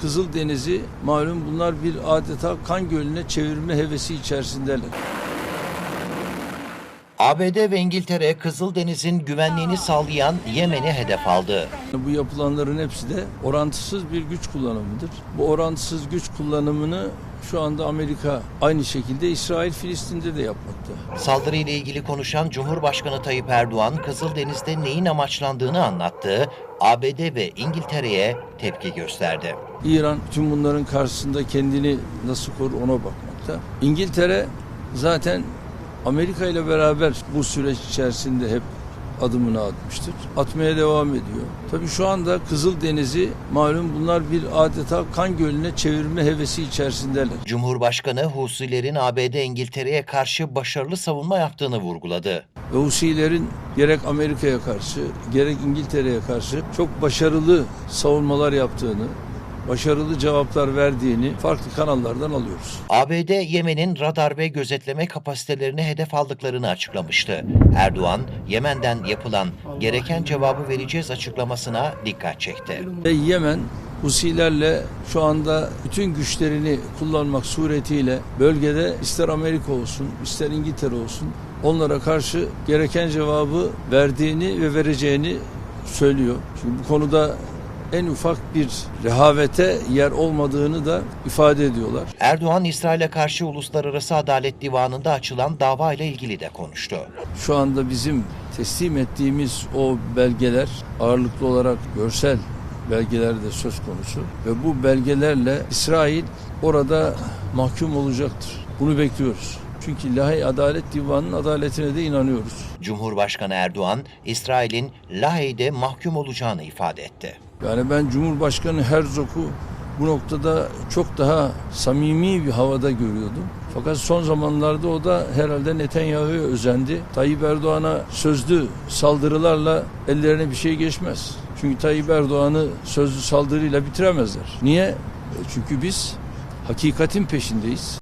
Kızıldeniz'i malum bunlar bir adeta kan gölüne çevirme hevesi içerisindeler. ABD ve İngiltere Kızıldeniz'in güvenliğini sağlayan Yemen'i hedef aldı. Bu yapılanların hepsi de orantısız bir güç kullanımıdır. Bu orantısız güç kullanımını şu anda Amerika aynı şekilde İsrail Filistin'de de yapmakta. Saldırıyla ilgili konuşan Cumhurbaşkanı Tayyip Erdoğan, Kızıldeniz'de neyin amaçlandığını anlattı, ABD ve İngiltere'ye tepki gösterdi. İran tüm bunların karşısında kendini nasıl korur ona bakmakta. İngiltere zaten Amerika ile beraber bu süreç içerisinde hep adımını atmıştır. Atmaya devam ediyor. Tabii şu anda Kızıldeniz'i malum bunlar bir adeta kan gölüne çevirme hevesi içerisindeler. Cumhurbaşkanı Husilerin ABD İngiltere'ye karşı başarılı savunma yaptığını vurguladı. Ve Husilerin gerek Amerika'ya karşı gerek İngiltere'ye karşı çok başarılı savunmalar yaptığını, başarılı cevaplar verdiğini farklı kanallardan alıyoruz. ABD, Yemen'in radar ve gözetleme kapasitelerini hedef aldıklarını açıklamıştı. Erdoğan, Yemen'den yapılan gereken cevabı vereceğiz açıklamasına dikkat çekti. Yemen Husilerle şu anda bütün güçlerini kullanmak suretiyle bölgede ister Amerika olsun ister İngiltere olsun onlara karşı gereken cevabı verdiğini ve vereceğini söylüyor. Çünkü bu konuda en ufak bir rehavete yer olmadığını da ifade ediyorlar. Erdoğan, İsrail'e karşı Uluslararası Adalet Divanı'nda açılan dava ile ilgili de konuştu. Şu anda bizim teslim ettiğimiz o belgeler ağırlıklı olarak görsel belgeler de söz konusu ve bu belgelerle İsrail orada mahkum olacaktır. Bunu bekliyoruz. Çünkü Lahey Adalet Divanı'nın adaletine de inanıyoruz. Cumhurbaşkanı Erdoğan, İsrail'in Lahey'de mahkum olacağını ifade etti. Yani ben Cumhurbaşkanı Herzog'u bu noktada çok daha samimi bir havada görüyordum. Fakat son zamanlarda o da herhalde Netanyahu'ya özendi. Tayyip Erdoğan'a sözlü saldırılarla ellerine bir şey geçmez. Çünkü Tayyip Erdoğan'ı sözlü saldırıyla bitiremezler. Niye? E Çünkü biz hakikatin peşindeyiz.